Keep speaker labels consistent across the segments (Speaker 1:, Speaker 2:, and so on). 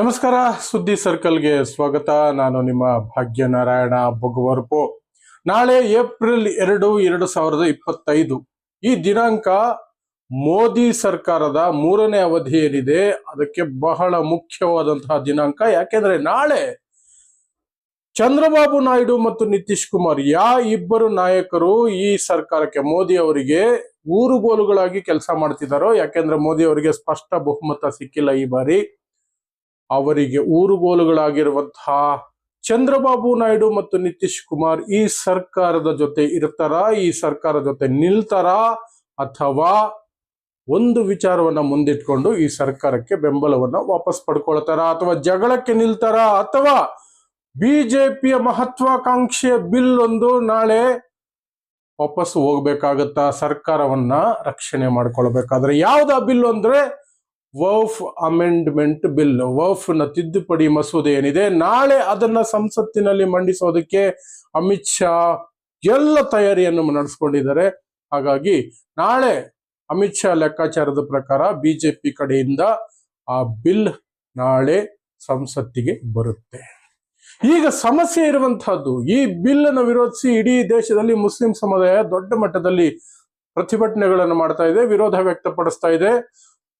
Speaker 1: ನಮಸ್ಕಾರ, ಸುದ್ದಿ ಸರ್ಕಲ್ಗೆ ಸ್ವಾಗತ. ನಾನು ನಿಮ್ಮ ಭಾಗ್ಯನಾರಾಯಣ ಬೊಗವರ್ಪು ನಾಳೆ ಏಪ್ರಿಲ್ ಎರಡು ಎರಡು ಸಾವಿರದ ಇಪ್ಪತ್ತೈದು. ಈ ದಿನಾಂಕ ಮೋದಿ ಸರ್ಕಾರದ ಮೂರನೇ ಅವಧಿ ಏನಿದೆ ಅದಕ್ಕೆ ಬಹಳ ಮುಖ್ಯವಾದಂತಹ ದಿನಾಂಕ. ಯಾಕೆಂದ್ರೆ ನಾಳೆ ಚಂದ್ರಬಾಬು ನಾಯ್ಡು ಮತ್ತು ನಿತೀಶ್ ಕುಮಾರ್ ಯಾ ಇಬ್ಬರು ನಾಯಕರು ಈ ಸರ್ಕಾರಕ್ಕೆ ಮೋದಿ ಅವರಿಗೆ ಊರುಗೋಲುಗಳಾಗಿ ಕೆಲಸ ಮಾಡ್ತಿದ್ದಾರೋ? ಯಾಕೆಂದ್ರೆ ಮೋದಿ ಅವರಿಗೆ ಸ್ಪಷ್ಟ ಬಹುಮತ ಸಿಕ್ಕಿಲ್ಲ ಈ ಬಾರಿ. ಅವರಿಗೆ ಊರುಗೋಲುಗಳಾಗಿರುವಂತಹ ಚಂದ್ರಬಾಬು ನಾಯ್ಡು ಮತ್ತು ನಿತೀಶ್ ಕುಮಾರ್ ಈ ಸರ್ಕಾರದ ಜೊತೆ ಇರ್ತಾರಾ? ಈ ಸರ್ಕಾರ ಜೊತೆ ನಿಲ್ತಾರಾ? ಅಥವಾ ಒಂದು ವಿಚಾರವನ್ನ ಮುಂದಿಟ್ಕೊಂಡು ಈ ಸರ್ಕಾರಕ್ಕೆ ಬೆಂಬಲವನ್ನ ವಾಪಸ್ ಪಡ್ಕೊಳ್ತಾರ? ಅಥವಾ ಜಗಳಕ್ಕೆ ನಿಲ್ತಾರ? ಅಥವಾ ಬಿಜೆಪಿಯ ಮಹತ್ವಾಕಾಂಕ್ಷೆಯ ಬಿಲ್ ಒಂದು ನಾಳೆ ವಾಪಸ್ ಹೋಗ್ಬೇಕಾಗತ್ತಾ? ಸರ್ಕಾರವನ್ನ ರಕ್ಷಣೆ ಮಾಡ್ಕೊಳ್ಬೇಕಾದ್ರೆ ಯಾವ್ದು ಬಿಲ್ ಅಂದ್ರೆ ವಫ್ ಅಮೆಂಡ್ಮೆಂಟ್ ಬಿಲ್. ವಫ್ನ ತಿದ್ದುಪಡಿ ಮಸೂದೆ ಏನಿದೆ? ನಾಳೆ ಅದನ್ನ ಸಂಸತ್ತಿನಲ್ಲಿ ಮಂಡಿಸೋದಕ್ಕೆ ಅಮಿತ್ ಶಾ ಎಲ್ಲ ತಯಾರಿಯನ್ನು ನಡೆಸ್ಕೊಂಡಿದ್ದಾರೆ. ಹಾಗಾಗಿ ನಾಳೆ ಅಮಿತ್ ಶಾ ಲೆಕ್ಕಾಚಾರದ ಪ್ರಕಾರ ಬಿಜೆಪಿ ಕಡೆಯಿಂದ ಆ ಬಿಲ್ ನಾಳೆ ಸಂಸತ್ತಿಗೆ ಬರುತ್ತೆ. ಈಗ ಸಮಸ್ಯೆ ಇರುವಂತಹದ್ದು, ಈ ಬಿಲ್ ಅನ್ನು ವಿರೋಧಿಸಿ ಇಡೀ ದೇಶದಲ್ಲಿ ಮುಸ್ಲಿಂ ಸಮುದಾಯ ದೊಡ್ಡ ಮಟ್ಟದಲ್ಲಿ ಪ್ರತಿಭಟನೆಗಳನ್ನು ಮಾಡ್ತಾ ಇದೆ, ವಿರೋಧ ವ್ಯಕ್ತಪಡಿಸ್ತಾ ಇದೆ.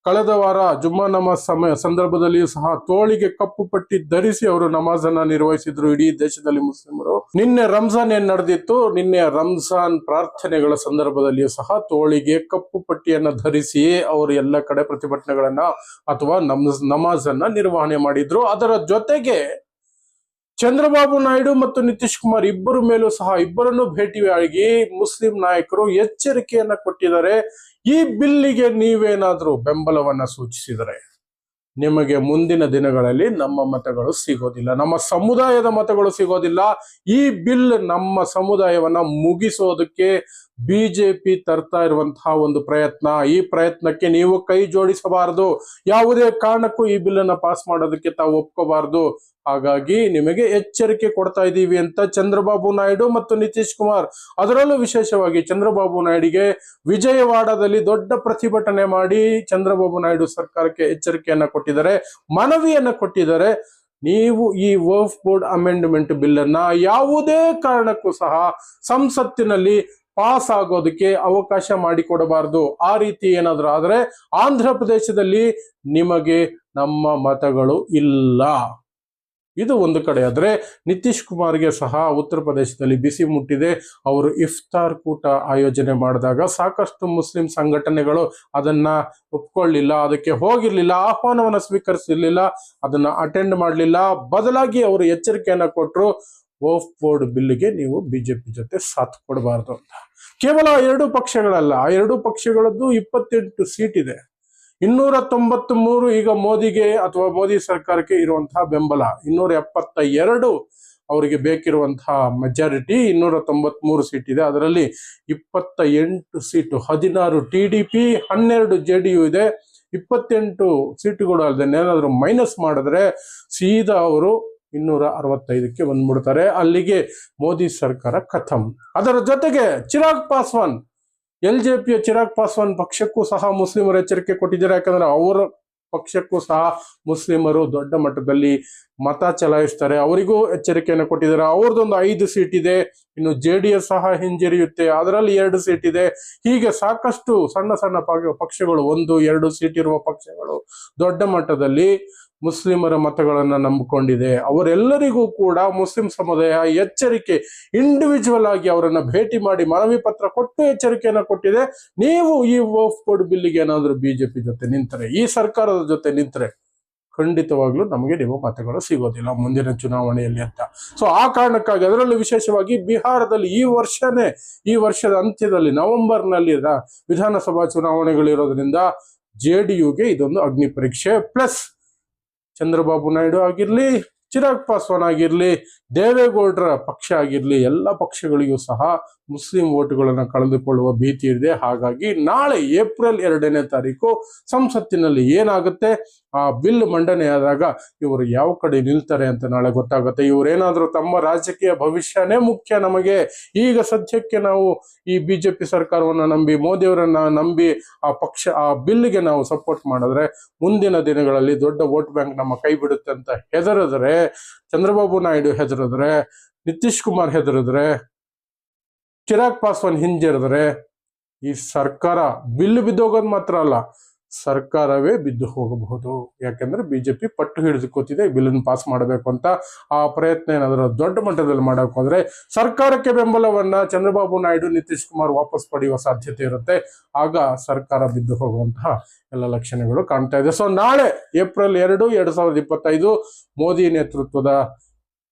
Speaker 1: ಕಳೆದ ವಾರ ಜುಮ್ಮಾ ನಮಾಜ್ ಸಮಯ ಸಂದರ್ಭದಲ್ಲಿಯೂ ಸಹ ತೋಳಿಗೆ ಕಪ್ಪು ಪಟ್ಟಿ ಧರಿಸಿ ಅವರು ನಮಾಜ್ ಅನ್ನ ನಿರ್ವಹಿಸಿದ್ರು. ಇಡೀ ದೇಶದಲ್ಲಿ ಮುಸ್ಲಿಮರು. ನಿನ್ನೆ ರಂಜಾನ್ ಏನ್ ನಡೆದಿತ್ತು? ನಿನ್ನೆ ರಂಜಾನ್ ಪ್ರಾರ್ಥನೆಗಳ ಸಂದರ್ಭದಲ್ಲಿಯೂ ಸಹ ತೋಳಿಗೆ ಕಪ್ಪು ಪಟ್ಟಿಯನ್ನ ಧರಿಸಿ ಅವರು ಎಲ್ಲ ಕಡೆ ಪ್ರತಿಭಟನೆಗಳನ್ನ ಅಥವಾ ನಮ್ ನಮಾಜ್ ಅನ್ನ ನಿರ್ವಹಣೆ ಮಾಡಿದ್ರು. ಅದರ ಜೊತೆಗೆ ಚಂದ್ರಬಾಬು ನಾಯ್ಡು ಮತ್ತು ನಿತೀಶ್ ಕುಮಾರ್ ಇಬ್ಬರು ಮೇಲೂ ಸಹ ಇಬ್ಬರನ್ನು ಭೇಟಿಯಾಗಿ ಮುಸ್ಲಿಂ ನಾಯಕರು ಎಚ್ಚರಿಕೆಯನ್ನ ಕೊಟ್ಟಿದ್ದಾರೆ. ಈ ಬಿಲ್ಲಿಗೆ ನೀವೇನಾದ್ರೂ ಬೆಂಬಲವನ್ನ ಸೂಚಿಸಿದರೆ ನಿಮಗೆ ಮುಂದಿನ ದಿನಗಳಲ್ಲಿ ನಮ್ಮ ಮತಗಳು ಸಿಗೋದಿಲ್ಲ. ನಮ್ಮ ಸಮುದಾಯದ ಮತಗಳು ಸಿಗೋದಿಲ್ಲ. ಈ ಬಿಲ್ ನಮ್ಮ ಸಮುದಾಯವನ್ನ ಮುಗಿಸೋದಕ್ಕೆ ಬಿಜೆಪಿ ತರ್ತಾ ಇರುವಂತಹ ಒಂದು ಪ್ರಯತ್ನ. ಈ ಪ್ರಯತ್ನಕ್ಕೆ ನೀವು ಕೈ ಜೋಡಿಸಬಾರದು. ಯಾವುದೇ ಕಾರಣಕ್ಕೂ ಈ ಬಿಲ್ ಅನ್ನ ಪಾಸ್ ಮಾಡೋದಕ್ಕೆ ತಾವು ಒಪ್ಕೋಬಾರದು. ಹಾಗಾಗಿ ನಿಮಗೆ ಎಚ್ಚರಿಕೆ ಕೊಡ್ತಾ ಇದ್ದೀವಿ ಅಂತ ಚಂದ್ರಬಾಬು ನಾಯ್ಡು ಮತ್ತು ನಿತೀಶ್ ಕುಮಾರ್. ಅದರಲ್ಲೂ ವಿಶೇಷವಾಗಿ ಚಂದ್ರಬಾಬು ನಾಯ್ಡಿಗೆ ವಿಜಯವಾಡದಲ್ಲಿ ದೊಡ್ಡ ಪ್ರತಿಭಟನೆ ಮಾಡಿ ಚಂದ್ರಬಾಬು ನಾಯ್ಡು ಸರ್ಕಾರಕ್ಕೆ ಎಚ್ಚರಿಕೆಯನ್ನ ಕೊಟ್ಟಿದ್ದಾರೆ, ಮನವಿಯನ್ನ ಕೊಟ್ಟಿದ್ದಾರೆ. ನೀವು ಈ ವರ್ಫ್ ಬೋರ್ಡ್ ಅಮೆಂಡ್ಮೆಂಟ್ ಬಿಲ್ ಅನ್ನ ಯಾವುದೇ ಕಾರಣಕ್ಕೂ ಸಹ ಸಂಸತ್ತಿನಲ್ಲಿ ಪಾಸ್ ಆಗೋದಕ್ಕೆ ಅವಕಾಶ ಮಾಡಿಕೊಡಬಾರದು. ಆ ರೀತಿ ಏನಾದರೂ ಆದರೆ ಆಂಧ್ರ ಪ್ರದೇಶದಲ್ಲಿ ನಿಮಗೆ ನಮ್ಮ ಮತಗಳು ಇಲ್ಲ. ಇದು ಒಂದು ಕಡೆ. ಆದರೆ ನಿತೀಶ್ ಕುಮಾರ್ಗೆ ಸಹ ಉತ್ತರ ಪ್ರದೇಶದಲ್ಲಿ ಬಿಸಿ ಮುಟ್ಟಿದೆ. ಅವರು ಇಫ್ತಾರ್ ಕೂಟ ಆಯೋಜನೆ ಮಾಡಿದಾಗ ಸಾಕಷ್ಟು ಮುಸ್ಲಿಂ ಸಂಘಟನೆಗಳು ಅದನ್ನ ಒಪ್ಕೊಳ್ಳಿಲ್ಲ, ಅದಕ್ಕೆ ಹೋಗಿರ್ಲಿಲ್ಲ, ಆಹ್ವಾನವನ್ನು ಸ್ವೀಕರಿಸಿರ್ಲಿಲ್ಲ, ಅದನ್ನ ಅಟೆಂಡ್ ಮಾಡಲಿಲ್ಲ. ಬದಲಾಗಿ ಅವರು ಎಚ್ಚರಿಕೆಯನ್ನು ಕೊಟ್ಟರು ಓಫ್ ಬೋರ್ಡ್ ಬಿಲ್ಗೆ ನೀವು ಬಿಜೆಪಿ ಜೊತೆ ಸಾಥ್ ಕೊಡಬಾರ್ದು ಅಂತ. ಕೇವಲ ಎರಡು ಪಕ್ಷಗಳಲ್ಲ, ಆ ಎರಡು ಪಕ್ಷಗಳದ್ದು ಇಪ್ಪತ್ತೆಂಟು ಸೀಟ್ ಇದೆ. ಇನ್ನೂರ ತೊಂಬತ್ ಮೂರು ಈಗ ಮೋದಿಗೆ ಅಥವಾ ಮೋದಿ ಸರ್ಕಾರಕ್ಕೆ ಇರುವಂತಹ ಬೆಂಬಲ. ಇನ್ನೂರ ಎಪ್ಪತ್ತ ಎರಡು ಅವರಿಗೆ ಬೇಕಿರುವಂತಹ ಮೆಜಾರಿಟಿ ಇನ್ನೂರ ತೊಂಬತ್ಮೂರು ಸೀಟ್ ಇದೆ. ಅದರಲ್ಲಿ ಇಪ್ಪತ್ತ ಎಂಟು ಸೀಟು ಹದಿನಾರು ಟಿ ಡಿ ಪಿ ಹನ್ನೆರಡು ಜೆ ಡಿ ಯು ಇದೆ. ಇಪ್ಪತ್ತೆಂಟು ಸೀಟುಗಳು ಅಲ್ಲದೆ ಏನಾದರೂ ಮೈನಸ್ ಮಾಡಿದ್ರೆ ಸೀದಾ ಅವರು ಇನ್ನೂರ ಅರವತ್ತೈದಕ್ಕೆ ಬಂದ್ಬಿಡ್ತಾರೆ. ಅಲ್ಲಿಗೆ ಮೋದಿ ಸರ್ಕಾರ ಕಥಮ್ ಅದರ ಜೊತೆಗೆ ಚಿರಾಗ್ ಪಾಸ್ವಾನ್, ಎಲ್ ಜೆ ಪಿಯ ಚಿರಾಗ್ ಪಾಸ್ವಾನ್ ಪಕ್ಷಕ್ಕೂ ಸಹ ಮುಸ್ಲಿಮರು ಎಚ್ಚರಿಕೆ ಕೊಟ್ಟಿದ್ದಾರೆ. ಯಾಕಂದ್ರೆ ಅವರ ಪಕ್ಷಕ್ಕೂ ಸಹ ಮುಸ್ಲಿಮರು ದೊಡ್ಡ ಮಟ್ಟದಲ್ಲಿ ಮತ ಚಲಾಯಿಸ್ತಾರೆ. ಅವರಿಗೂ ಎಚ್ಚರಿಕೆಯನ್ನು ಕೊಟ್ಟಿದ್ದಾರೆ. ಅವ್ರದ್ದೊಂದು ಐದು ಸೀಟ್ ಇದೆ. ಇನ್ನು ಜೆ ಸಹ ಹಿಂಜರಿಯುತ್ತೆ. ಅದರಲ್ಲಿ ಎರಡು ಸೀಟ್ ಇದೆ. ಹೀಗೆ ಸಾಕಷ್ಟು ಸಣ್ಣ ಸಣ್ಣ ಪಕ್ಷಗಳು, ಒಂದು, ಎರಡು ಸೀಟ್ ಇರುವ ಪಕ್ಷಗಳು ದೊಡ್ಡ ಮಟ್ಟದಲ್ಲಿ ಮುಸ್ಲಿಮರ ಮತಗಳನ್ನ ನಂಬಿಕೊಂಡಿದೆ. ಅವರೆಲ್ಲರಿಗೂ ಕೂಡ ಮುಸ್ಲಿಂ ಸಮುದಾಯ ಎಚ್ಚರಿಕೆ ಇಂಡಿವಿಜುವಲ್ ಆಗಿ ಅವರನ್ನ ಭೇಟಿ ಮಾಡಿ ಮನವಿ ಪತ್ರ ಕೊಟ್ಟು ಎಚ್ಚರಿಕೆಯನ್ನು ಕೊಟ್ಟಿದೆ. ನೀವು ಈ ವೋಫ್ ಕೋಡ್ ಬಿಲ್ಲಿಗೆ ಏನಾದ್ರೂ ಬಿಜೆಪಿ ಜೊತೆ ನಿಂತರೆ, ಈ ಸರ್ಕಾರದ ಜೊತೆ ನಿಂತರೆ, ಖಂಡಿತವಾಗ್ಲೂ ನಮಗೆ ನೀವು ಮತಗಳು ಸಿಗೋದಿಲ್ಲ ಮುಂದಿನ ಚುನಾವಣೆಯಲ್ಲಿ ಅಂತ. ಸೊ ಆ ಕಾರಣಕ್ಕಾಗಿ ಅದರಲ್ಲೂ ವಿಶೇಷವಾಗಿ ಬಿಹಾರದಲ್ಲಿ ಈ ವರ್ಷನೇ, ಈ ವರ್ಷದ ಅಂತ್ಯದಲ್ಲಿ ನವೆಂಬರ್ನಲ್ಲಿ ವಿಧಾನಸಭಾ ಚುನಾವಣೆಗಳಿರೋದ್ರಿಂದ ಜೆ ಡಿ ಯುಗೆ ಇದೊಂದು ಅಗ್ನಿ ಪರೀಕ್ಷೆ, ಪ್ಲಸ್ ಚಂದ್ರಬಾಬು ನಾಯ್ಡು ಆಗಿರಲಿ, ಚಿರಾಗ್ ಪಾಸ್ವಾನ್ ಆಗಿರಲಿ, ದೇವೇಗೌಡರ ಪಕ್ಷ ಆಗಿರಲಿ, ಎಲ್ಲ ಪಕ್ಷಗಳಿಗೂ ಸಹ ಮುಸ್ಲಿಂ ಓಟುಗಳನ್ನು ಕಳೆದುಕೊಳ್ಳುವ ಭೀತಿ ಇದೆ. ಹಾಗಾಗಿ ನಾಳೆ ಏಪ್ರಿಲ್ ಎರಡನೇ ತಾರೀಕು ಸಂಸತ್ತಿನಲ್ಲಿ ಏನಾಗುತ್ತೆ? ಆ ಬಿಲ್ ಮಂಡನೆ ಆದಾಗ ಇವರು ಯಾವ ಕಡೆ ನಿಲ್ತಾರೆ ಅಂತ ನಾಳೆ ಗೊತ್ತಾಗುತ್ತೆ. ಇವರೇನಾದ್ರೂ ತಮ್ಮ ರಾಜಕೀಯ ಭವಿಷ್ಯನೇ ಮುಖ್ಯ ನಮಗೆ. ಈಗ ಸದ್ಯಕ್ಕೆ ನಾವು ಈ ಬಿಜೆಪಿ ಸರ್ಕಾರವನ್ನು ನಂಬಿ, ಮೋದಿಯವರನ್ನ ನಂಬಿ ಆ ಪಕ್ಷ, ಆ ಬಿಲ್ಗೆ ನಾವು ಸಪೋರ್ಟ್ ಮಾಡಿದ್ರೆ ಮುಂದಿನ ದಿನಗಳಲ್ಲಿ ದೊಡ್ಡ ವೋಟ್ ಬ್ಯಾಂಕ್ ನಮ್ಮ ಕೈ ಬಿಡುತ್ತೆ ಅಂತ ಹೆದರಿದ್ರೆ, ಚಂದ್ರಬಾಬು ನಾಯ್ಡು ಹೆದರಿದ್ರೆ, ನಿತೀಶ್ ಕುಮಾರ್ ಹೆದರಿದ್ರೆ, ಚಿರಾಗ್ ಪಾಸ್ವಾನ್ ಹಿಂಜರಿದ್ರೆ ಈ ಸರ್ಕಾರ ಬಿಲ್ ಬಿದ್ದೋಗೋದು ಮಾತ್ರ ಅಲ್ಲ ಸರ್ಕಾರವೇ ಬಿದ್ದು ಹೋಗಬಹುದು. ಯಾಕೆಂದ್ರೆ ಬಿಜೆಪಿ ಪಟ್ಟು ಹಿಡಿದುಕೊತಿದೆ ಬಿಲ್ ಪಾಸ್ ಮಾಡಬೇಕು ಅಂತ. ಆ ಪ್ರಯತ್ನ ಏನಾದರೂ ದೊಡ್ಡ ಮಟ್ಟದಲ್ಲಿ ಹೋದ್ರೆ ಸರ್ಕಾರಕ್ಕೆ ಬೆಂಬಲವನ್ನ ಚಂದ್ರಬಾಬು ನಾಯ್ಡು, ನಿತೀಶ್ ಕುಮಾರ್ ವಾಪಸ್ ಪಡೆಯುವ ಸಾಧ್ಯತೆ ಇರುತ್ತೆ. ಆಗ ಸರ್ಕಾರ ಬಿದ್ದು ಹೋಗುವಂತಹ ಎಲ್ಲ ಲಕ್ಷಣಗಳು ಕಾಣ್ತಾ ಇದೆ. ಸೊ ನಾಳೆ ಏಪ್ರಿಲ್ ಎರಡು, ಎರಡ್ ಸಾವಿರದ ಇಪ್ಪತ್ತೈದು ಮೋದಿ ನೇತೃತ್ವದ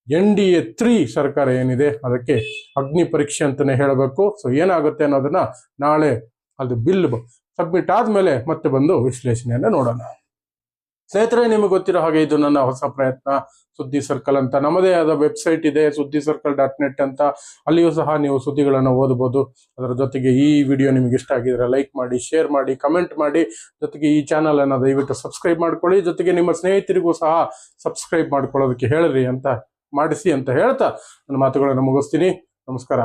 Speaker 1: ಎನ್ ಡಿ ಎ ತ್ರೀ ಸರ್ಕಾರ ಏನಿದೆ, ಅದಕ್ಕೆ ಅಗ್ನಿ ಪರೀಕ್ಷೆ ಅಂತಾನೆ ಹೇಳಬೇಕು. ಸೊ ಏನಾಗುತ್ತೆ ಅನ್ನೋದನ್ನ ನಾಳೆ ಅದು ಬಿಲ್ ಸಬ್ಮಿಟ್ ಆದ್ಮೇಲೆ ಮತ್ತೆ ಬಂದು ವಿಶ್ಲೇಷಣೆಯನ್ನು ನೋಡೋಣ. ಸ್ನೇಹಿತರೆ, ನಿಮಗೆ ಗೊತ್ತಿರೋ ಹಾಗೆ ಇದು ನನ್ನ ಹೊಸ ಪ್ರಯತ್ನ. ಸುದ್ದಿ ಸರ್ಕಲ್ ಅಂತ ನಮ್ಮದೇ ಆದ ವೆಬ್ಸೈಟ್ ಇದೆ, ಸುದ್ದಿ ಸರ್ಕಲ್ ಡಾಟ್ ನೆಟ್ ಅಂತ. ಅಲ್ಲಿಯೂ ಸಹ ನೀವು ಸುದ್ದಿಗಳನ್ನು ಓದಬಹುದು ಅದರ ಜೊತೆಗೆ ಈ ವಿಡಿಯೋ ನಿಮಗೆ ಇಷ್ಟ ಆಗಿದ್ರೆ ಲೈಕ್ ಮಾಡಿ, ಶೇರ್ ಮಾಡಿ, ಕಮೆಂಟ್ ಮಾಡಿ. ಜೊತೆಗೆ ಈ ಚಾನಲ್ ಅನ್ನು ದಯವಿಟ್ಟು ಸಬ್ಸ್ಕ್ರೈಬ್ ಮಾಡ್ಕೊಳ್ಳಿ. ಜೊತೆಗೆ ನಿಮ್ಮ ಸ್ನೇಹಿತರಿಗೂ ಸಹ ಸಬ್ಸ್ಕ್ರೈಬ್ ಮಾಡ್ಕೊಳ್ಳೋದಕ್ಕೆ ಹೇಳ್ರಿ ಅಂತ, ಮಾಡಿಸಿ ಅಂತ ಹೇಳ್ತಾ ನನ್ನ ಮಾತುಗಳನ್ನು ಮುಗಿಸ್ತೀನಿ. ನಮಸ್ಕಾರ.